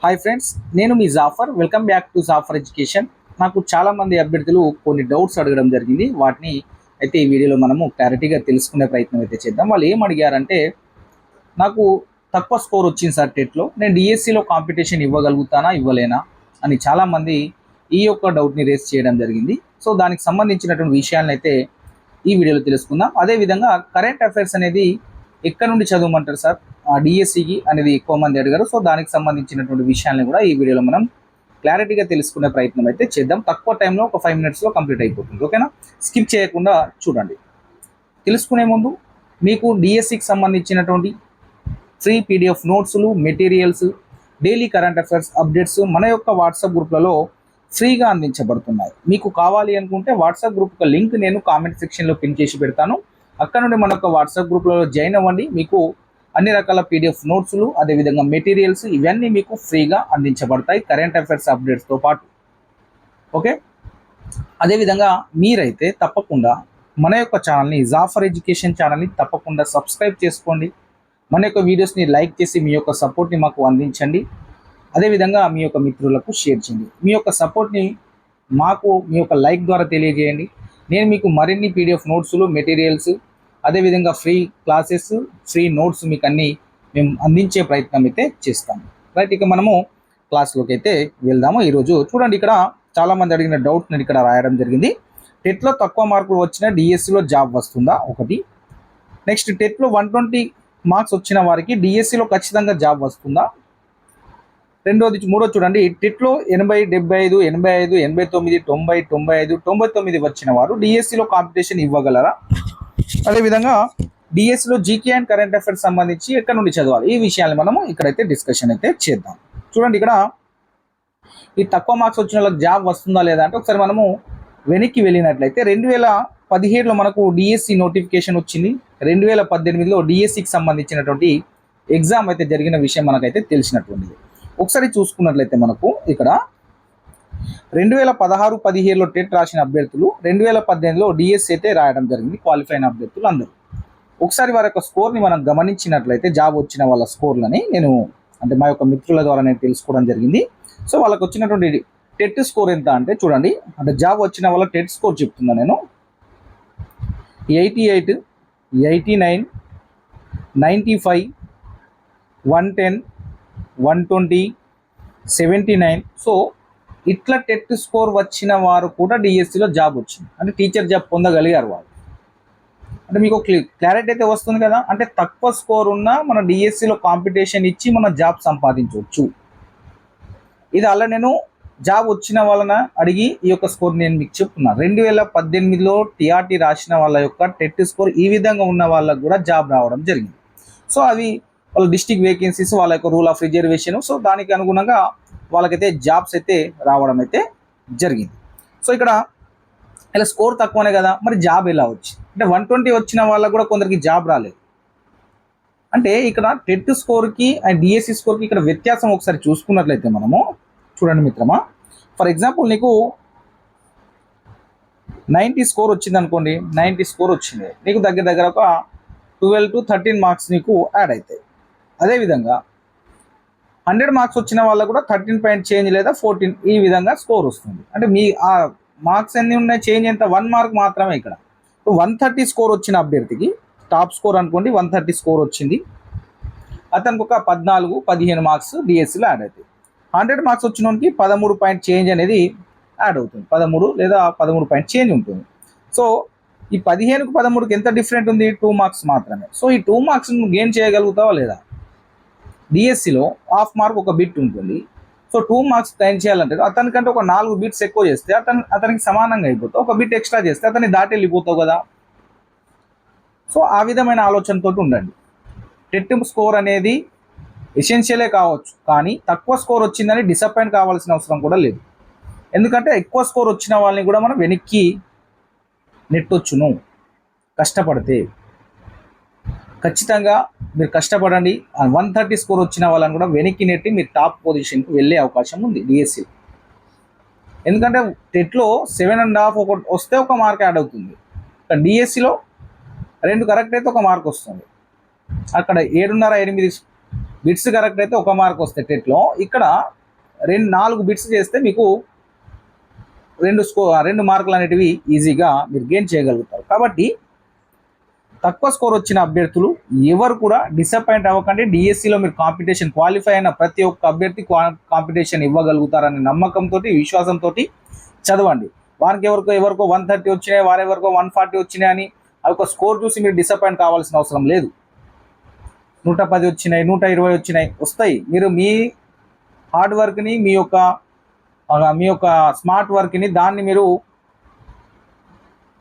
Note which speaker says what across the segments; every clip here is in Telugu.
Speaker 1: హాయ్ ఫ్రెండ్స్ నేను మీ Jaffar welcome back to Jaffar education నాకు చాలామంది అభ్యర్థులు కొన్ని డౌట్స్ అడగడం జరిగింది. వాటిని అయితే ఈ వీడియోలో మనము క్లారిటీగా తెలుసుకునే ప్రయత్నం అయితే చేద్దాం. వాళ్ళు ఏం అడిగారంటే నాకు తక్కువ స్కోర్ వచ్చింది సార్ టెట్లో నేను డిఎస్సిలో కాంపిటీషన్ ఇవ్వగలుగుతానా ఇవ్వలేనా అని చాలామంది ఈ యొక్క డౌట్ని రేస్ చేయడం జరిగింది. సో దానికి సంబంధించినటువంటి విషయాలను అయితే ఈ వీడియోలో తెలుసుకుందాం. అదేవిధంగా కరెంట్ అఫైర్స్ అనేది ఎక్కడ నుండి చదవమంటారు సార్? డిఎస్సికి అనేది ఎక్కువ మంది అడిగారు. సో దానికి సంబంధించినటువంటి విషయాలను కూడా ఈ వీడియోలో మనం క్లారిటీగా తెలుసుకునే ప్రయత్నం అయితే చేద్దాం. తక్కువ టైంలో ఒక ఫైవ్ మినిట్స్లో కంప్లీట్ అయిపోతుంది. ఓకేనా? స్కిప్ చేయకుండా చూడండి. తెలుసుకునే ముందు మీకు డిఎస్సికి సంబంధించినటువంటి ఫ్రీ పీడిఎఫ్ నోట్స్లు materials daily current affairs updates మన యొక్క వాట్సాప్ గ్రూప్లలో ఫ్రీగా అందించబడుతున్నాయి. మీకు కావాలి అనుకుంటే వాట్సాప్ గ్రూప్ యొక్క లింక్ నేను కామెంట్ సెక్షన్లో పిన్ చేసి పెడతాను. అక్కడ నుండి మన యొక్క వాట్సాప్ గ్రూప్లలో జాయిన్ అవ్వండి. మీకు అన్ని రకాల పీడిఎఫ్ నోట్స్లు అదేవిధంగా మెటీరియల్స్ ఇవన్నీ మీకు ఫ్రీగా అందించబడతాయి కరెంట్ అఫైర్స్ అప్డేట్స్తో పాటు. ఓకే? అదేవిధంగా మీరైతే తప్పకుండా మన యొక్క ఛానల్ని జాఫర్ ఎడ్యుకేషన్ ఛానల్ని తప్పకుండా సబ్స్క్రైబ్ చేసుకోండి. మన యొక్క వీడియోస్ని లైక్ చేసి మీ యొక్క సపోర్ట్ని మాకు అందించండి. అదేవిధంగా మీ యొక్క మిత్రులకు షేర్ చేయండి. మీ యొక్క సపోర్ట్ని మాకు మీ యొక్క లైక్ ద్వారా తెలియజేయండి. నేను మీకు మరిన్ని పీడిఎఫ్ నోట్స్లు మెటీరియల్స్ అదేవిధంగా ఫ్రీ క్లాసెస్ ఫ్రీ నోట్స్ మీకు అన్నీ మేము అందించే ప్రయత్నం అయితే చేస్తాము రైట్ ఇక మనము క్లాస్లోకి అయితే వెళ్దాము. ఈరోజు చూడండి ఇక్కడ చాలామంది అడిగిన డౌట్ నేను ఇక్కడ రాయడం జరిగింది. టెట్లో తక్కువ మార్కులు వచ్చిన డిఎస్సిలో జాబ్ వస్తుందా? ఒకటి. నెక్స్ట్ టెట్లో వన్ ట్వంటీ మార్క్స్ వచ్చిన వారికి డిఎస్సిలో ఖచ్చితంగా జాబ్ వస్తుందా? రెండోది మూడో చూడండి. టెట్లో ఎనభై డెబ్బై ఐదు ఎనభై ఐదు ఎనభై తొమ్మిది తొంభై తొంభై ఐదు తొంభై తొమ్మిది వచ్చిన వారు డిఎస్సిలో కాంపిటీషన్ ఇవ్వగలరా? అదేవిధంగా డిఎస్సిలో జీకే అండ్ కరెంట్ అఫైర్స్ సంబంధించి ఎక్కడ నుండి చదవాలి? ఈ విషయాన్ని మనము ఇక్కడైతే డిస్కషన్ అయితే చేద్దాం. చూడండి ఇక్కడ ఈ తక్కువ మార్క్స్ వచ్చిన వాళ్ళకి జాబ్ వస్తుందా లేదా అంటే ఒకసారి మనము వెనక్కి వెళ్ళినట్లయితే రెండు వేల పదిహేడులో మనకు డిఎస్సి నోటిఫికేషన్ వచ్చింది. రెండు వేల పద్దెనిమిదిలో డిఎస్సికి సంబంధించినటువంటి ఎగ్జామ్ అయితే జరిగిన విషయం మనకైతే తెలిసినటువంటిది ఒకసారి చూసుకున్నట్లయితే మనకు ఇక్కడ రెండు వేల పదహారు పదిహేడులో టెట్ రాసిన అభ్యర్థులు రెండు వేల పద్దెనిమిదిలో డిఎస్సి అయితే రాయడం జరిగింది క్వాలిఫై అయిన అభ్యర్థులు అందరూ. ఒకసారి వారి యొక్క స్కోర్ని మనం గమనించినట్లయితే జాబ్ వచ్చిన వాళ్ళ స్కోర్లని నేను అంటే మా యొక్క మిత్రుల ద్వారా నేను తెలుసుకోవడం జరిగింది. సో వాళ్ళకి వచ్చినటువంటి టెట్ స్కోర్ ఎంత అంటే చూడండి అంటే జాబ్ వచ్చిన వాళ్ళ టెట్ స్కోర్ చెప్తున్నా నేను. Eighty eight eighty nine ninety five one ten one twenty seventy nine. So ఇట్లా టెట్ స్కోర్ వచ్చిన వారు కూడా డిఎస్సిలో జాబ్ వచ్చింది. అంటే టీచర్ జాబ్ పొందగలిగారు వాళ్ళు. అంటే మీకు క్లారిటీ అయితే వస్తుంది కదా? అంటే తక్కువ స్కోర్ ఉన్న మన డిఎస్సిలో కాంపిటీషన్ ఇచ్చి మన జాబ్ సంపాదించవచ్చు. ఇది అలా నేను జాబ్ వచ్చిన వాళ్ళన అడిగి ఈ యొక్క స్కోర్ నేను మీకు చెప్తున్నా. రెండు వేల పద్దెనిమిదిలో టీఆర్టీ రాసిన వాళ్ళ యొక్క టెట్ స్కోర్ ఈ విధంగా ఉన్న వాళ్ళకు కూడా జాబ్ రావడం జరిగింది. సో అవి వాళ్ళ డిస్టిక్ వేకెన్సీస్ వాళ్ళ యొక్క రూల్ ఆఫ్ రిజర్వేషన్ సో దానికి అనుగుణంగా వాళ్ళకైతే జాబ్స్ అయితే రావడం అయితే జరిగింది. సో ఇక్కడ ఇలా స్కోర్ తక్కువనే కదా మరి జాబ్ ఎలా వచ్చింది అంటే వన్ ట్వంటీ వచ్చిన వాళ్ళకు కూడా కొందరికి జాబ్ రాలేదు. అంటే ఇక్కడ టెట్ స్కోర్కి అండ్ డిఎస్సి స్కోర్కి ఇక్కడ వ్యత్యాసం ఒకసారి చూసుకున్నట్లయితే మనము చూడండి మిత్రమా. ఫర్ ఎగ్జాంపుల్ నీకు నైంటీ స్కోర్ వచ్చింది అనుకోండి నైంటీ స్కోర్ వచ్చింది. నీకు దగ్గర దగ్గర ఒక ట్వెల్వ్ టు థర్టీన్ మార్క్స్ నీకు యాడ్ అవుతాయి. అదేవిధంగా హండ్రెడ్ మార్క్స్ వచ్చిన వాళ్ళకు కూడా థర్టీన్ పాయింట్ చేంజ్ లేదా ఫోర్టీన్ ఈ విధంగా స్కోర్ వస్తుంది. అంటే మీ ఆ మార్క్స్ ఎన్ని ఉన్నాయి చేంజ్ ఎంత? వన్ మార్క్ మాత్రమే ఇక్కడ. వన్ థర్టీ స్కోర్ వచ్చిన అభ్యర్థికి టాప్ స్కోర్ అనుకోండి వన్ థర్టీ స్కోర్ వచ్చింది. అతనికి ఒక పద్నాలుగు పదిహేను మార్క్స్ డిఎస్సిలో యాడ్ అవుతాయి. హండ్రెడ్ మార్క్స్ వచ్చినోనికి పదమూడు పాయింట్ చేంజ్ అనేది యాడ్ అవుతుంది. పదమూడు లేదా పదమూడు పాయింట్ చేంజ్ ఉంటుంది. సో ఈ పదిహేనుకు పదమూడుకి ఎంత డిఫరెంట్ ఉంది? టూ మార్క్స్ మాత్రమే. సో ఈ టూ మార్క్స్ గెయిన్ చేయగలుగుతావా లేదా? డిఎస్సిలో హాఫ్ మార్క్ ఒక బిట్ ఉంటుంది. సో టూ మార్క్స్ గైన్ చేయాలంటే అతనికంటే ఒక నాలుగు బిట్స్ ఎక్కువ చేస్తే అతను అతనికి సమానంగా అయిపోతావు ఒక బిట్ ఎక్స్ట్రా చేస్తే అతన్ని దాటి వెళ్ళిపోతావు కదా. సో ఆ విధమైన ఆలోచనతో ఉండండి. టెట్ స్కోర్ అనేది ఎసెన్షియలే కావచ్చు కానీ తక్కువ స్కోర్ వచ్చిందని డిసప్పాయింట్ కావాల్సిన అవసరం కూడా లేదు. ఎందుకంటే ఎక్కువ స్కోర్ వచ్చిన వాళ్ళని కూడా మనం వెనక్కి నెట్టొచ్చును కష్టపడితే. ఖచ్చితంగా మీరు కష్టపడండి. వన్ థర్టీ స్కోర్ వచ్చిన వాళ్ళని కూడా వెనక్కి నెట్టి మీరు టాప్ పొజిషన్కి వెళ్ళే అవకాశం ఉంది డిఎస్సి ఎందుకంటే టెట్లో సెవెన్ అండ్ హాఫ్ ఒక వస్తే ఒక మార్క్ యాడ్ అవుతుంది. డిఎస్సిలో రెండు కరెక్ట్ అయితే ఒక మార్క్ వస్తుంది. అక్కడ ఏడున్నర ఎనిమిది బిట్స్ కరెక్ట్ అయితే ఒక మార్క్ వస్తాయి టెట్లో. ఇక్కడ రెండు నాలుగు బిట్స్ చేస్తే మీకు రెండు స్కో రెండు మార్కులు అనేటివి ఈజీగా మీరు గెయిన్ చేయగలుగుతారు. కాబట్టి తక్కువ స్కోర్ వచ్చిన అభ్యర్థులు ఎవరు కూడా డిసప్పాయింట్ అవ్వకండి. డిఎస్సిలో మీరు కాంపిటీషన్ క్వాలిఫై అయిన ప్రతి ఒక్క అభ్యర్థి కాంపిటీషన్ ఇవ్వగలుగుతారనే నమ్మకంతో విశ్వాసంతో చదవండి. వారికి ఎవరికో ఎవరికో వన్ థర్టీ వచ్చినాయి వారెవరికో వన్ ఫార్టీ వచ్చినాయి అని అవి ఒక స్కోర్ చూసి మీరు డిసప్పాయింట్ కావాల్సిన అవసరం లేదు. నూట పది వచ్చినాయి నూట ఇరవై వచ్చినాయి వస్తాయి. మీరు మీ హార్డ్ వర్క్ని మీ యొక్క మీ యొక్క స్మార్ట్ వర్క్ని దాన్ని మీరు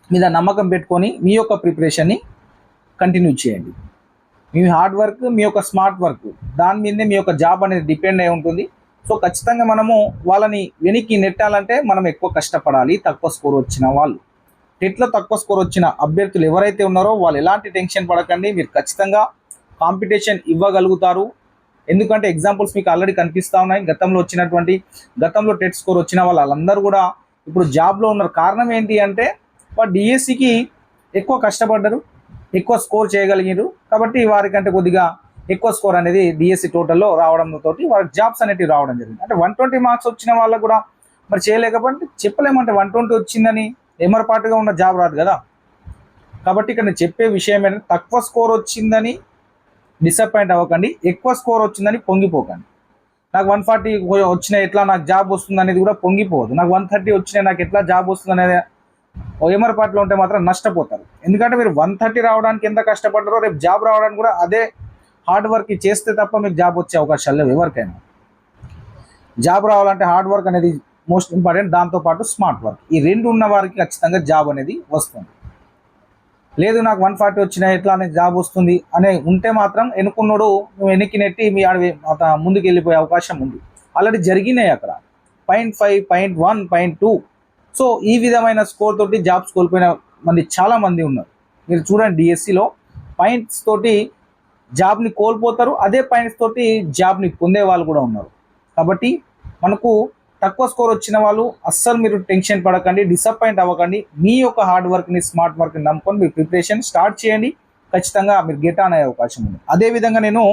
Speaker 1: మీద నమ్మకం పెట్టుకొని మీ యొక్క ప్రిపరేషన్ని కంటిన్యూ చేయండి. మీ హార్డ్ వర్క్ మీ యొక్క స్మార్ట్ వర్క్ దాని మీదనే మీ యొక్క జాబ్ అనేది డిపెండ్ అయి ఉంటుంది. సో ఖచ్చితంగా మనము వాళ్ళని వెనక్కి నెట్టాలంటే మనం ఎక్కువ కష్టపడాలి తక్కువ స్కోర్ వచ్చిన వాళ్ళు. టెట్లో తక్కువ స్కోర్ వచ్చిన అభ్యర్థులు ఎవరైతే ఉన్నారో వాళ్ళు ఎలాంటి టెన్షన్ పడకండి. మీరు ఖచ్చితంగా కాంపిటీషన్ ఇవ్వగలుగుతారు. ఎందుకంటే ఎగ్జాంపుల్స్ మీకు ఆల్రెడీ కనిపిస్తూ ఉన్నాయి. గతంలో వచ్చినటువంటి గతంలో టెట్ స్కోర్ వచ్చిన వాళ్ళందరూ కూడా ఇప్పుడు జాబ్లో ఉన్నారు. కారణం ఏంటి అంటే వాళ్ళు డిఎస్సికి ఎక్కువ కష్టపడ్డారు. ఎక్కువ స్కోర్ చేయగలిగారు. కాబట్టి వారికంటే కొద్దిగా ఎక్కువ స్కోర్ అనేది డిఎస్సి టోటల్లో రావడంతో వారికి జాబ్స్ అనేటివి రావడం జరిగింది. అంటే వన్ ట్వంటీ మార్క్స్ వచ్చిన వాళ్ళకు కూడా మరి చేయలేకపోతే చెప్పలేమంటే వన్ ట్వంటీ వచ్చిందని ఎమరపాటుగా ఉన్న జాబ్ రాదు కదా. కాబట్టి ఇక్కడ నేను చెప్పే విషయం ఏంటంటే తక్కువ స్కోర్ వచ్చిందని డిసప్పాయింట్ అవ్వకండి ఎక్కువ స్కోర్ వచ్చిందని పొంగిపోకండి. నాకు వన్ ఫార్టీ వచ్చిన ఎట్లా నాకు జాబ్ వస్తుంది అనేది కూడా పొంగిపోవద్దు. నాకు వన్ థర్టీ వచ్చినాయి నాకు ఎట్లా జాబ్ వస్తుంది అనేది ఎమరపాటులో ఉంటే మాత్రం నష్టపోతారు. ఎందుకంటే మీరు వన్ థర్టీ రావడానికి ఎంత కష్టపడ్డారో రేపు జాబ్ రావడానికి కూడా అదే హార్డ్ వర్క్ చేస్తే తప్ప మీకు జాబ్ వచ్చే అవకాశాలు లేవు ఎవరికైనా. జాబ్ రావాలంటే హార్డ్ వర్క్ అనేది మోస్ట్ ఇంపార్టెంట్ దాంతోపాటు స్మార్ట్ వర్క్. ఈ రెండు ఉన్న వారికి ఖచ్చితంగా జాబ్ అనేది వస్తుంది. లేదు నాకు వన్ ఫార్టీ వచ్చినా ఎట్లా అనేది జాబ్ వస్తుంది అనే ఉంటే మాత్రం ఎన్నుకున్నాడు నువ్వు వెనక్కి నెట్టి మీ ఆడ ముందుకు వెళ్ళిపోయే అవకాశం ఉంది. ఆల్రెడీ జరిగినాయి అక్కడ. Point five point one point two so ఈ విధమైన స్కోర్ తోటి జాబ్స్ కోల్పోయిన మంది చాలా మంది ఉన్నారు. మీరు చూడండి డిఎస్సిలో పాయింట్స్ తోటి జాబ్ని కోల్పోతారు అదే పాయింట్స్ తోటి జాబ్ని పొందే వాళ్ళు కూడా ఉన్నారు. కాబట్టి మనకు తక్కువ స్కోర్ వచ్చిన వాళ్ళు అస్సలు మీరు టెన్షన్ పడకండి డిసప్పాయింట్ అవ్వకండి. మీ యొక్క హార్డ్ వర్క్ని స్మార్ట్ వర్క్ని నమ్ముకొని మీరు ప్రిపరేషన్ స్టార్ట్ చేయండి. ఖచ్చితంగా మీరు గెట్ ఆన్ అయ్యే అవకాశం ఉంది. అదేవిధంగా నేను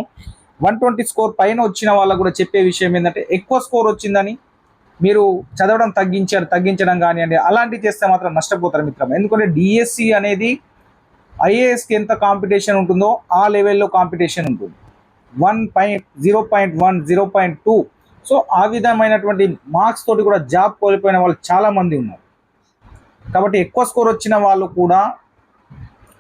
Speaker 1: వన్ ట్వంటీ స్కోర్ పైన వచ్చిన వాళ్ళకు కూడా చెప్పే విషయం ఏంటంటే ఎక్కువ స్కోర్ వచ్చిందని మీరు చదవడం తగ్గించారు తగ్గించడం కానివ్వండి అలాంటివి చేస్తే మాత్రం నష్టపోతారు మిత్రం ఎందుకంటే డిఎస్సి అనేది ఐఏఎస్కి ఎంత కాంపిటీషన్ ఉంటుందో ఆ లెవెల్లో కాంపిటీషన్ ఉంటుంది. One point zero point one zero point two. So ఆ విధమైనటువంటి మార్క్స్ తోటి కూడా జాబ్ కోల్పోయిన వాళ్ళు చాలామంది ఉన్నారు. కాబట్టి ఎక్కువ స్కోర్ వచ్చిన వాళ్ళు కూడా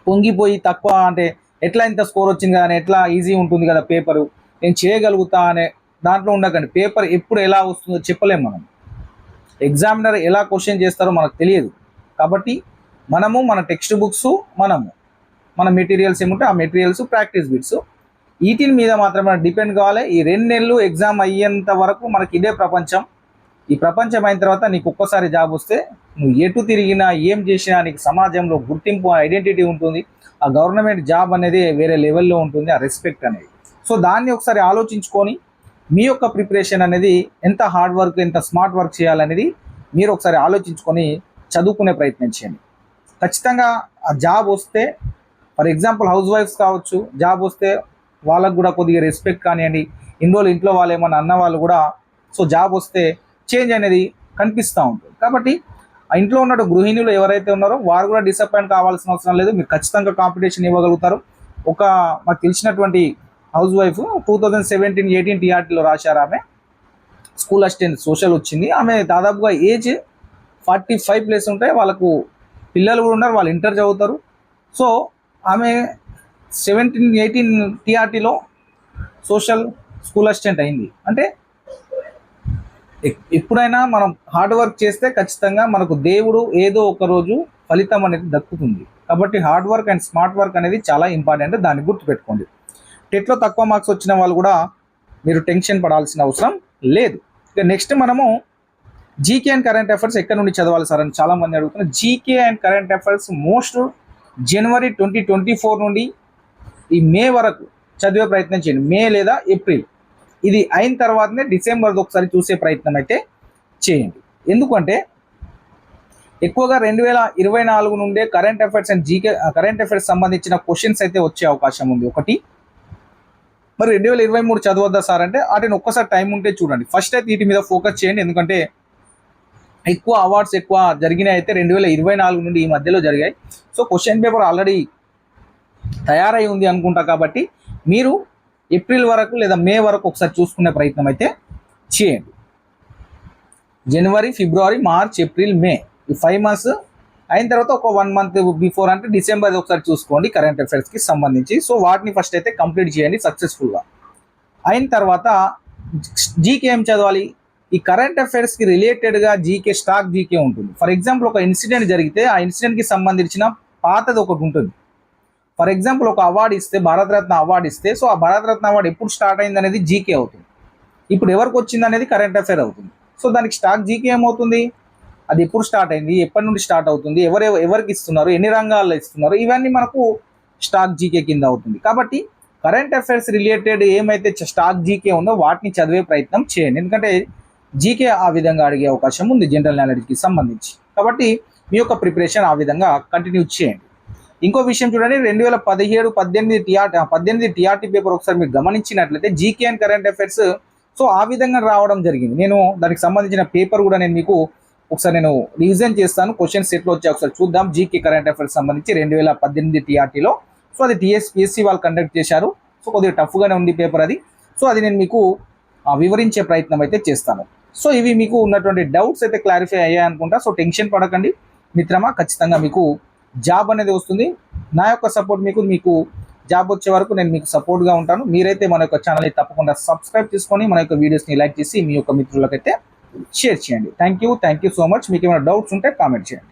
Speaker 1: పొంగిపోయి తక్కువ అంటే ఎట్లా ఇంత స్కోర్ వచ్చింది కదా అని ఎట్లా ఈజీ ఉంటుంది కదా పేపరు? నేను చేయగలుగుతా అనే దాంట్లో ఉండకండి. పేపర్ ఎప్పుడు ఎలా వస్తుందో చెప్పలేము మనం. ఎగ్జామినర్ ఎలా క్వశ్చన్ చేస్తారో మనకు తెలియదు. కాబట్టి మనము మన టెక్స్ట్ బుక్స్ మనము మన మెటీరియల్స్ ఏముంటే ఆ మెటీరియల్స్ ప్రాక్టీస్ బిట్స్. వీటిని మీద మాత్రమే డిపెండ్ కావాలి. ఈ రెండు నెలలు ఎగ్జామ్ అయ్యేంత వరకు మనకి ఇదే ప్రపంచం. ఈ ప్రపంచం అయిన తర్వాత నీకు ఒక్కసారి జాబ్ వస్తే నువ్వు ఎటు తిరిగినా ఏం చేసినా నీకు సమాజంలో గుర్తింపు ఐడెంటిటీ ఉంటుంది. ఆ గవర్నమెంట్ జాబ్ అనేది వేరే లెవెల్లో ఉంటుంది ఆ రెస్పెక్ట్ అనేది. సో దాన్ని ఒకసారి ఆలోచించుకొని మీ యొక్క ప్రిపరేషన్ అనేది ఎంత హార్డ్ వర్క్ ఎంత స్మార్ట్ వర్క్ చేయాలనేది మీరు ఒకసారి ఆలోచించుకొని చదువుకునే ప్రయత్నం చేయండి. ఖచ్చితంగా ఆ జాబ్ వస్తే ఫర్ ఎగ్జాంపుల్ హౌస్ వైఫ్స్ కావచ్చు జాబ్ వస్తే వాళ్ళకు కూడా కొద్దిగా రెస్పెక్ట్ కానివ్వండి. ఇన్ని రోజులు ఇంట్లో వాళ్ళు ఏమన్నా అన్న వాళ్ళు కూడా సో జాబ్ వస్తే చేంజ్ అనేది కనిపిస్తూ ఉంటుంది. కాబట్టి ఆ ఇంట్లో ఉన్న గృహిణులు ఎవరైతే ఉన్నారో వారు కూడా డిసప్పాయింట్ కావాల్సిన అవసరం లేదు. మీరు ఖచ్చితంగా కాంపిటీషన్ ఇవ్వగలుగుతారు. ఒక మాకు తెలిసినటువంటి housewife two thousand seventeen eighteen టీఆర్టీలో రాశారు ఆమె. స్కూల్ అసిస్టెంట్ సోషల్ వచ్చింది. ఆమె దాదాపుగా ఏజ్ ఫార్టీ ఫైవ్ ప్లేస్ ఉంటాయి వాళ్ళకు పిల్లలు కూడా ఉన్నారు వాళ్ళు ఇంటర్ చదువుతారు. సో ఆమె సెవెంటీన్ ఎయిటీన్ టీఆర్టీలో సోషల్ స్కూల్ అసిస్టెంట్ అయింది. అంటే ఎప్పుడైనా మనం హార్డ్ వర్క్ చేస్తే ఖచ్చితంగా మనకు దేవుడు ఏదో ఒక రోజు ఫలితం అనేది దక్కుతుంది. కాబట్టి hard work and smart work అనేది చాలా ఇంపార్టెంట్ దాన్ని గుర్తుపెట్టుకోండి. టెట్లో తక్కువ మార్క్స్ వచ్చిన వాళ్ళు కూడా మీరు టెన్షన్ పడాల్సిన అవసరం లేదు. ఇక నెక్స్ట్ మనము జీకే అండ్ కరెంట్ అఫైర్స్ ఎక్కడ నుండి చదవాలి సార్ అని చాలామంది అడుగుతున్నారు. GK and current affairs most January twenty twenty four నుండి ఈ మే వరకు చదివే ప్రయత్నం చేయండి. మే లేదా ఏప్రిల్ ఇది అయిన తర్వాతనే డిసెంబర్ది ఒకసారి చూసే ప్రయత్నం అయితే చేయండి. ఎందుకంటే ఎక్కువగా రెండు వేల ఇరవై నాలుగు నుండే current affairs and GK current affairs సంబంధించిన క్వశ్చన్స్ అయితే వచ్చే అవకాశం ఉంది. ఒకటి మరి రెండు వేల ఇరవై మూడు చదవద్దా సార్ అంటే వాటిని ఒక్కసారి టైం ఉంటే చూడండి. ఫస్ట్ అయితే వీటి మీద ఫోకస్ చేయండి. ఎందుకంటే ఎక్కువ అవార్డ్స్ ఎక్కువ జరిగినాయి అయితే రెండు వేల ఇరవై నాలుగు నుండి ఈ మధ్యలో జరిగాయి. సో క్వశ్చన్ పేపర్ ఆల్రెడీ తయారై ఉంది అనుకుంటా కాబట్టి మీరు ఏప్రిల్ వరకు లేదా మే వరకు ఒకసారి చూసుకునే ప్రయత్నం అయితే చేయండి. జనవరి ఫిబ్రవరి మార్చ్ ఏప్రిల్ మే ఈ ఫైవ్ మంత్స్ అయిన తర్వాత ఒక వన్ మంత్ బిఫోర్ అంటే డిసెంబర్ ఒకసారి చూసుకోండి కరెంట్ అఫైర్స్కి సంబంధించి. సో వాటిని ఫస్ట్ అయితే కంప్లీట్ చేయండి సక్సెస్ఫుల్గా అయిన తర్వాత జీకే ఏం చదవాలి? ఈ కరెంట్ అఫైర్స్కి రిలేటెడ్గా జీకే స్టాక్ జీకే ఉంటుంది. ఫర్ ఎగ్జాంపుల్ ఒక ఇన్సిడెంట్ జరిగితే ఆ ఇన్సిడెంట్కి సంబంధించిన పాతది ఒకటి ఉంటుంది. ఫర్ ఎగ్జాంపుల్ ఒక అవార్డు ఇస్తే భారతరత్న అవార్డు ఇస్తే సో ఆ భారతరత్న అవార్డు ఎప్పుడు స్టార్ట్ అయింది అనేది జీకే అవుతుంది. ఇప్పుడు ఎవరికి వచ్చింది అనేది కరెంట్ అఫైర్ అవుతుంది. సో దానికి స్టాక్ జీకే ఏమవుతుంది? అది ఎప్పుడు స్టార్ట్ అయింది? ఎప్పటి నుండి స్టార్ట్ అవుతుంది? ఎవరు ఎవరికి ఇస్తున్నారు? ఎన్ని రంగాల్లో ఇస్తున్నారు? ఇవన్నీ మనకు స్టాక్ జీకే కింద అవుతుంది. కాబట్టి కరెంట్ అఫైర్స్ రిలేటెడ్ ఏమైతే స్టాక్ జీకే ఉందో వాటిని చదివే ప్రయత్నం చేయండి. ఎందుకంటే జీకే ఆ విధంగా అడిగే అవకాశం ఉంది జనరల్ నాలెడ్జ్కి సంబంధించి. కాబట్టి మీ యొక్క ప్రిపరేషన్ ఆ విధంగా కంటిన్యూ చేయండి. ఇంకో విషయం చూడండి. రెండు వేల పదిహేడు పద్దెనిమిది టీఆర్ పద్దెనిమిది టీఆర్టీ పేపర్ ఒకసారి మీరు గమనించినట్లయితే GK and current affairs so ఆ విధంగా రావడం జరిగింది. నేను దానికి సంబంధించిన పేపర్ కూడా నేను మీకు ఒకసారి నేను రివిజన్ చేస్తాను. క్వశ్చన్ సెట్లో వచ్చి ఒకసారి చూద్దాం. జీకే కరెంట్ అఫైర్స్ సంబంధించి రెండు వేల పద్దెనిమిది టీఆర్టీలో సో అది టీఎస్పిఎస్సి వాళ్ళు కండక్ట్ చేశారు. సో కొద్దిగా టఫ్గానే ఉంది పేపర్ అది. సో అది నేను మీకు వివరించే ప్రయత్నం అయితే చేస్తాను. సో ఇవి మీకు ఉన్నటువంటి డౌట్స్ అయితే క్లారిఫై అయ్యాయి అనుకుంటా. సో టెన్షన్ పడకండి. మిత్రమా ఖచ్చితంగా మీకు జాబ్ అనేది వస్తుంది. నా యొక్క సపోర్ట్ మీకు మీకు జాబ్ వచ్చే వరకు నేను మీకు సపోర్ట్గా ఉంటాను. మీరైతే మన యొక్క ఛానల్ని తప్పకుండా సబ్స్క్రైబ్ చేసుకొని మన యొక్క వీడియోస్ని లైక్ చేసి మీ యొక్క మిత్రులకైతే షేర్ చేయండి. Thank you thank you so much మీకు ఏమైనా డౌట్స్ ఉంటే కామెంట్ చేయండి.